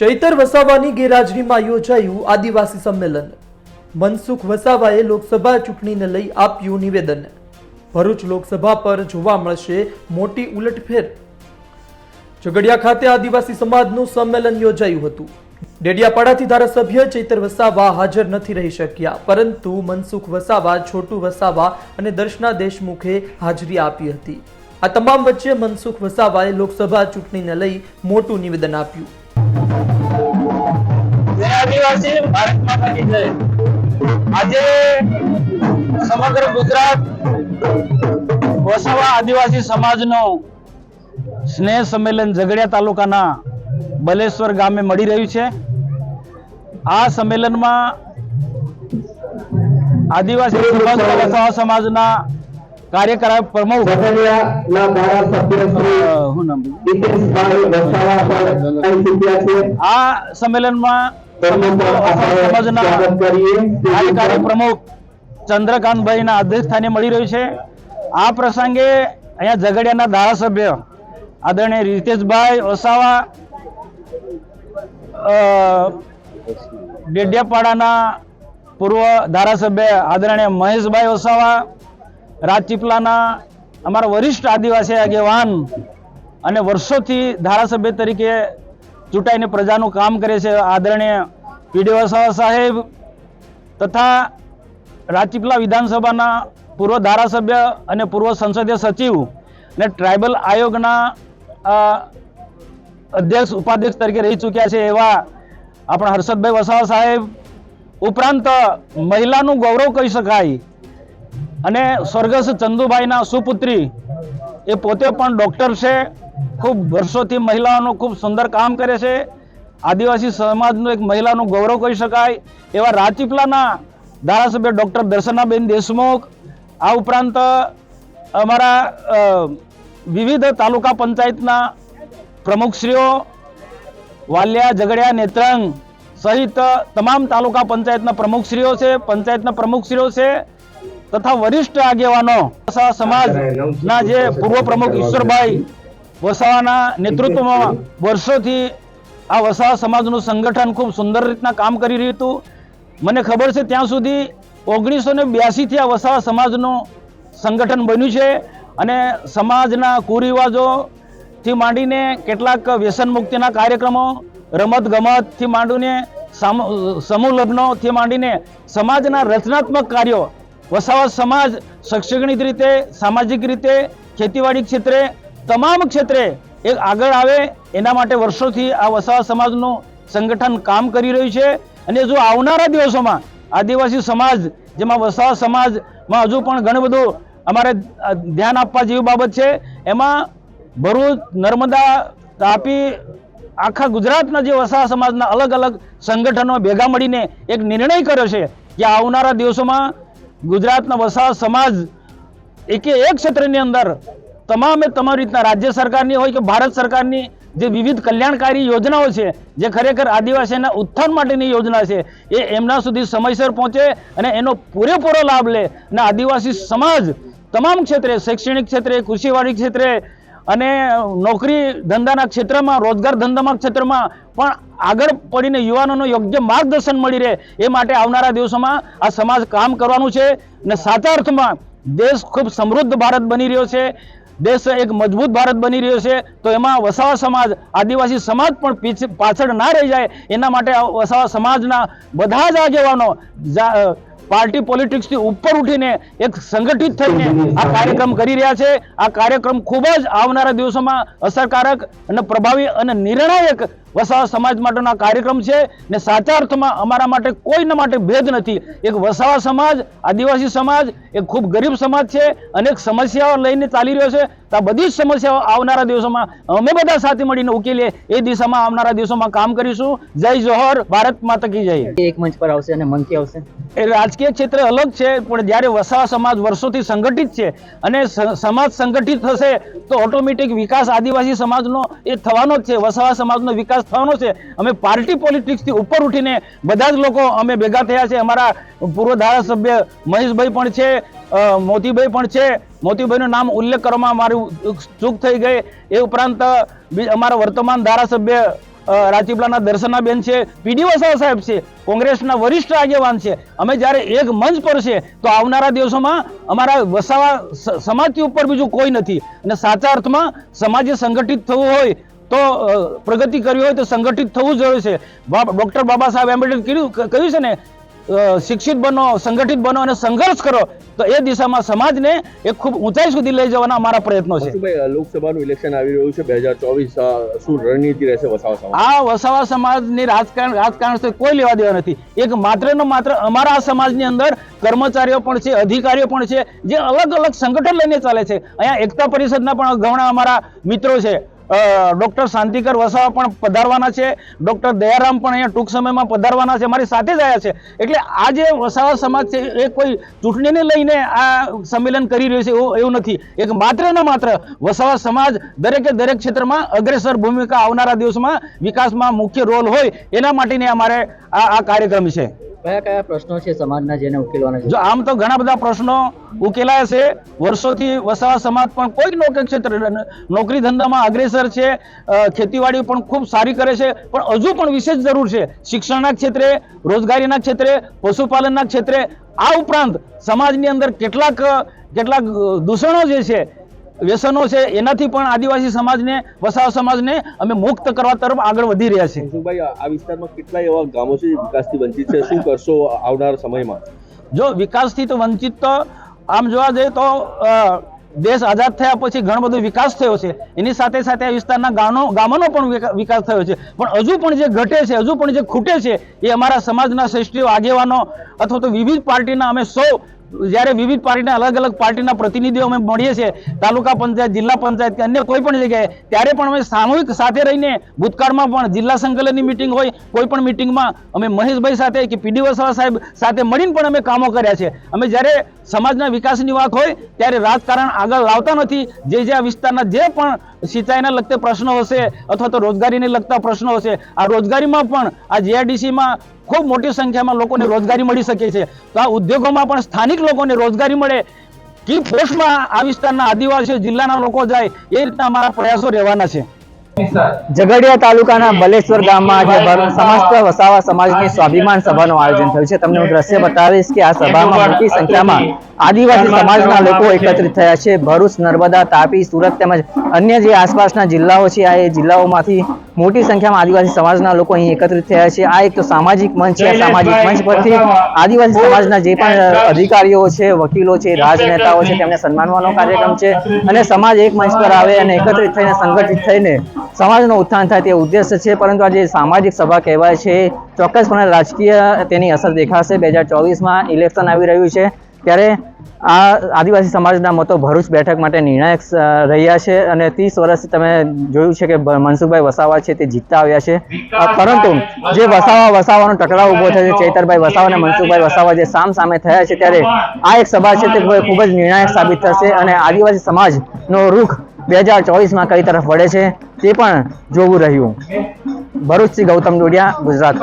ચૈતર વસાવાની ગેરહાજરીમાં યોજાયું આદિવાસી સંમેલન. મનસુખ વસાવાએ લોકસભા ચૂંટણીને લઈ આપ્યું નિવેદન. ભરૂચ લોકસભા પર જોવા મળશે મોટી ઉલટફેર. ઝઘડિયા ખાતે આદિવાસી સમાજનું સંમેલન યોજાયું હતું. ડેડિયાપાડાથી ધારાસભ્ય ચૈતર વસાવા હાજર નથી રહી શક્યા, પરંતુ મનસુખ વસાવા, છોટુ વસાવા અને દર્શના દેશમુખે હાજરી આપી હતી. આ તમામ વચ્ચે મનસુખ વસાવાએ લોકસભા ચૂંટણીને લઈ મોટું નિવેદન આપ્યું. આદિવાસી ભારત માતા કી જય. આજે સમગ્ર ગુજરાત વસાવા આદિવાસી સમાજનો સ્નેહ સંમેલન ઝઘડિયા તાલુકાના બલેશ્વર ગામે મળી રહ્યું છે. આ સંમેલનમાં આદિવાસી સમાજ વસાવા સમાજના કાર્યકારી પ્રમુખ આ સંમેલનમાં કાર્યકારી પ્રમુખ ચંદ્રકાંતભાઈના અધ્યક્ષસ્થાને મળી રહ્યું છે. આ પ્રસંગે અહીંયા ઝઘડિયાના ધારાસભ્ય આદરણીય રીતેશભાઈ વસાવા અ, ડેડિયાપાડાના પૂર્વ ધારાસભ્ય આદરણીય મહેશભાઈ વસાવા રાજચીપલાના અમારા વરિષ્ઠ આદિવાસી આગેવાન અને વર્ષોથી ધારાસભ્ય તરીકે ચૂંટાઈને પ્રજાનું કામ કરે છે આદરણીય પીડી વસાવા સાહેબ તથા રાજપીપલા વિધાનસભાના પૂર્વ ધારાસભ્ય અને પૂર્વ સંસદીય સચિવ અને ટ્રાઇબલ આયોગના અધ્યક્ષ ઉપાધ્યક્ષ તરીકે રહી ચૂક્યા છે એવા આપણા હર્ષદભાઈ વસાવા સાહેબ. ઉપરાંત મહિલાનું ગૌરવ કહી શકાય અને સ્વર્ગસ્થ ચંદુભાઈના સુપુત્રી એ પોતે પણ ડૉક્ટર છે. ખૂબ વર્ષોથી મહિલાઓનું ખૂબ સુંદર કામ કરે છે. આદિવાસી સમાજનું એક મહિલાનું ગૌરવ કહી શકાય, એવા રાજપીપલાના ધારાસભ્ય ડૉક્ટર દર્શનાબેન દેશમુખ. આ ઉપરાંત, અમારા વિવિધ તાલુકા પંચાયતના પ્રમુખશ્રીઓ, વાલિયા, ઝઘડિયા, નેત્રંગ સહિત તમામ તાલુકા પંચાયતના પ્રમુખશ્રીઓ છે, પંચાયતના પ્રમુખશ્રીઓ છે, તથા વરિષ્ઠ આગેવાનો સમાજના જે પૂર્વ પ્રમુખ ઈશ્વરભાઈ વસાવાના નેતૃત્વમાં વર્ષોથી આ વસાવા સમાજનું સંગઠન ખૂબ સુંદર રીતના કામ કરી રહ્યું હતું. મને ખબર છે ત્યાં સુધી ઓગણીસો ને બ્યાસીથી આ વસાવા સમાજનું સંગઠન બન્યું છે અને સમાજના કુરિવાજોથી માંડીને કેટલાક વ્યસન મુક્તિના કાર્યક્રમો રમત ગમતથી માંડીને સામ- સમૂહ લગ્નોથી માંડીને સમાજના રચનાત્મક કાર્યો, વસાવા સમાજ શૈક્ષણિક રીતે, સામાજિક રીતે, ખેતીવાડી ક્ષેત્રે, તમામ ક્ષેત્રે એક આગળ આવે, એના માટે વર્ષોથી આ વસાવા સમાજનું સંગઠન કામ કરી રહ્યું છે. અને જો આવનારા દિવસોમાં આદિવાસી સમાજ, જેમાં વસાવા સમાજમાં હજુ પણ ઘણું બધું અમારે ધ્યાન આપવા જેવી બાબત છે, એમાં ભરૂચ, નર્મદા તાપી, આખા ગુજરાતના જે વસાવા સમાજના અલગ અલગ સંગઠનો ભેગા મળીને એક નિર્ણય કર્યો છે કે આવનારા દિવસોમાં ગુજરાતના વસાવા સમાજ એકે એક ક્ષેત્રની અંદર તમામે તમામ રીતના રાજ્ય સરકારની હોય કે ભારત સરકારની જે વિવિધ કલ્યાણકારી યોજનાઓ છે, જે ખરેખર આદિવાસીના ઉત્થાન માટેની યોજના છે, એ એમના સુધી સમયસર પહોંચે અને એનો પૂરેપૂરો લાભ લે. અને આદિવાસી સમાજ તમામ ક્ષેત્રે, શૈક્ષણિક ક્ષેત્રે, કૃષિવાડી ક્ષેત્રે અને નોકરી ધંધાના ક્ષેત્રમાં, રોજગાર ધંધામાં ક્ષેત્રમાં પણ આગળ પડીને યુવાનોનો યોગ્ય માર્ગદર્શન મળી રહે, એ માટે આવનારા દિવસોમાં આ સમાજ કામ કરવાનું છે. અને સાચા અર્થમાં દેશ ખૂબ સમૃદ્ધ ભારત બની રહ્યો છે. દેશ એક મજબૂત ભારત બની રહ્યો છે, તો એમાં વસાવા સમાજ, આદિવાસી સમાજ પણ પીછ- પાછળ ના રહી જાય, એના માટે વસાવા સમાજના બધા જ આગેવાનો પાર્ટી પોલિટિક્સથી ઉપર ઉઠીને એક સંગઠિત થઈને આ કાર્યક્રમ કરી રહ્યા છે. આ કાર્યક્રમ ખૂબ જ આવનારા દિવસોમાં અસરકારક અને પ્રભાવી અને નિર્ણાયક વસાવા સમાજ માટેનો આ કાર્યક્રમ છે ને સાચા અર્થમાં અમારા માટે કોઈના માટે ભેદ નથી. એક વસાવા સમાજ આદિવાસી સમાજ એક ખૂબ ગરીબ સમાજ છે અનેક સમસ્યાઓ લઈને ચાલી રહ્યો છે. તો આ બધી જ સમસ્યાઓ આવનારા દિવસોમાં અમે બધા સાથે મળીને ઉકેલીએ. એ દિશામાં આવનારા દિવસોમાં કામ કરીશું. જય જોહર ભારત માતા કી જય. એક મંચ પર આવશે અને મંકી આવશે. એ રાજકીય ક્ષેત્ર અલગ છે, પણ જ્યારે વસાવા સમાજ વર્ષોથી સંગઠિત છે અને સમાજ સંગઠિત થશે, તો ઓટોમેટિક વિકાસ આદિવાસી સમાજનો એ થવાનો જ છે, વસાવા સમાજનો વિકાસ થવાનો છે. અમે પાર્ટી પોલિટિક્સથી ઉપર ઉઠીને બધા જ લોકો અમે ભેગા થયા છે. અમારા પૂર્વ ધારાસભ્ય મહેશભાઈ પણ છે મોતીભાઈ પણ છે. મોતીભાઈનું નામ ઉલ્લેખ કરવામાં મારું ચૂક થઈ ગઈ. એ ઉપરાંત અમારા વર્તમાન ધારાસભ્ય રાજપીપળાના દર્શનાબેન છે પીડી વસાવા સાહેબ છે, કોંગ્રેસના વરિષ્ઠ આગેવાન છે. અમે જ્યારે એક મંચ પર છે, તો આવનારા દિવસોમાં અમારા વસાવા સમાજથી ઉપર બીજું કોઈ નથી. અને સાચા અર્થમાં સમાજે સંગઠિત થવું હોય તો પ્રગતિ કરવી હોય તો સંગઠિત થવું જરૂરી છે. ડોક્ટર બાબા સાહેબ આંબેડકર કહ્યું છે ને શિક્ષિત બનો સંગઠિત બનો અને સંઘર્ષ કરો તો એ દિશામાં સમાજને એક ખૂબ ઊંચાઈ સુધી લઈ જવાના અમારા પ્રયત્નો છે. લોકસભાનું ઇલેક્શન આવી રહ્યું છે બે હજાર ચોવીસ શું રણનીતિ રહેશે વસાવા સમાજ? આ વસાવા સમાજની રાજકારણ રાજકારણ કોઈ લેવા દેવા નથી. એક માત્ર ને માત્ર અમારા સમાજની અંદર કર્મચારીઓ પણ છે અધિકારીઓ પણ છે જે અલગ અલગ સંગઠન લઈને ચાલે છે. અહીંયા એકતા પરિષદના પણ ઘણા અમારા મિત્રો છે. ડોક્ટર શાંતિકર વસાવા પણ પધારવાના છે. ડોક્ટર દયારામ પણ અહીંયા ટૂંક સમયમાં પધારવાના છે. મારી સાથે જ આવ્યા છે. એટલે આ જે વસાવા સમાજ છે, એ કોઈ ચૂંટણીને લઈને આ સંમેલન કરી રહ્યું છે એવું એવું નથી. એક માત્ર ને માત્ર વસાવા સમાજ દરેકે દરેક ક્ષેત્રમાં અગ્રેસર ભૂમિકા આવનારા દિવસમાં વિકાસમાં મુખ્ય રોલ હોય એના માટેની અમારે આ આ કાર્યક્રમ છે. કયા કયા પ્રશ્નો છે સમાજના જેને ઉકેલવાના છે? જો આમ તો ઘણા બધા પ્રશ્નો ઉકેલાયા છે. વર્ષોથી વસાવા સમાજ પણ કોઈ નોકરી ક્ષેત્ર નોકરી ધંધામાં અગ્રેસર છે. ખેતીવાડી પણ ખૂબ સારી કરે છે. પણ હજુ પણ વિશેષ જરૂર છે. શિક્ષણના ક્ષેત્રે, રોજગારીના ક્ષેત્રે, પશુપાલનના ક્ષેત્રે આ ઉપરાંત સમાજની અંદર કેટલાક કેટલાક દૂષણો જે છે વ્યસનો છે એનાથી પણ આદિવાસી સમાજને વસાવા સમાજને અમે મુક્ત કરવા તરફ આગળ વધી રહ્યા છીએ. ભાઈ આ વિસ્તારમાં કેટલા એવા ગામો છે વિકાસથી વંચિત છે? શું કરશો આવનાર સમયમાં? જો વિકાસથી તો વંચિત તો આમ જોવા જઈએ તો દેશ આઝાદ થયા પછી ઘણો બધો વિકાસ થયો છે. એની સાથે સાથે આ વિસ્તારના ગામનો ગામોનો પણ વિકાસ થયો છે. પણ હજુ પણ જે ઘટે છે હજુ પણ જે ખૂટે છે એ અમારા સમાજના શ્રેષ્ઠીઓ આગેવાનો અથવા તો વિવિધ પાર્ટીના અમે સૌ જ્યારે વિવિધ પાર્ટીના અલગ અલગ પાર્ટીના પ્રતિનિધિઓ અમે મળીએ છીએ, તાલુકા પંચાયત, જિલ્લા પંચાયત કે અન્ય કોઈ પણ જગ્યાએ, ત્યારે પણ અમે સામૂહિક સાથે રહીને ભૂતકાળમાં પણ જિલ્લા સંકલનની મિટિંગ હોય, કોઈ પણ મિટિંગમાં અમે મહેશભાઈ સાથે કે પીડી વસાવા સાહેબ સાથે મળીને પણ અમે કામો કર્યા છે. અમે જ્યારે સમાજના વિકાસની વાત હોય, ત્યારે રાજકારણ આગળ લાવતા નથી. જે જે વિસ્તારના જે પણ સિંચાઈના લગતા પ્રશ્નો હશે અથવા તો રોજગારીને લગતા પ્રશ્નો હશે. આ રોજગારીમાં પણ આ જીઆઈડીસીમાં ખૂબ મોટી સંખ્યામાં લોકોને રોજગારી મળી શકે છે. તો આ ઉદ્યોગોમાં પણ સ્થાનિક લોકોને રોજગારી મળે કી પોસ્ટમાં આ વિસ્તારના આદિવાસીઓ જિલ્લાના લોકો જાય એ રીતના અમારા પ્રયાસો રહેવાના છે. ઝઘડિયા તાલુકાના બલેશ્વર ગામમાં આજે સમસ્ત વસાવા સમાજની સ્વાભિમાન સભાનું આયોજન થયું છે. તમને હું દ્રશ્ય બતાવીશ કે આ સભામાં મોટી સંખ્યામાં આદિવાસી સમાજના લોકો એકત્રિત થયા છે. ભરૂચ નર્મદા તાપી સુરત તેમજ અન્ય જે આસપાસના જિલ્લાઓ છે, આ એ જિલ્લાઓમાંથી મોટી સંખ્યામાં આદિવાસી સમાજના લોકો અહીં એકત્રિત થયા છે. આ એક તો સામાજિક મંચ છે. સામાજિક મંચ પરથી આદિવાસી સમાજના જે પણ અધિકારીઓ છે વકીલો છે રાજનેતાઓ છે તેમને સન્માનવાનો કાર્યક્રમ છે અને સમાજ એક મંચ પર આવે અને એકત્રિત થઈને સંગઠિત થઈને સમાજનો ઉત્થાન થાય તે ઉદ્દેશ્ય છે. પરંતુ આજે સામાજિક સભા કહેવાય છે. ચોક્કસપણે રાજકીય તેની અસર દેખાશે. બે હજાર ચોવીસમાં ઇલેક્શન આવી રહ્યું છે. ત્યારે આ આદિવાસી સમાજના મતો ભરૂચ બેઠક માટે નિર્ણાયક રહ્યા છે અને ત્રીસ વર્ષથી તમે જોયું છે કે મનસુખભાઈ વસાવા છે તે જીતતા આવ્યા છે પરંતુ જે વસાવા, વસાવાનો ટકરાવ ઊભો થયો છે, ચૈતરભાઈ વસાવા અને મનસુખભાઈ વસાવા જે સામ સામે થયા છે ત્યારે આ એક સભા છે તે ખૂબ જ નિર્ણાયક સાબિત થશે અને આદિવાસી સમાજનો રૂખ બે હજાર ચોવીસમાં કઈ તરફ વળે છે તે પણ જોવું રહ્યું ભરૂચથી ગૌતમ ડોડિયા ગુજરાત.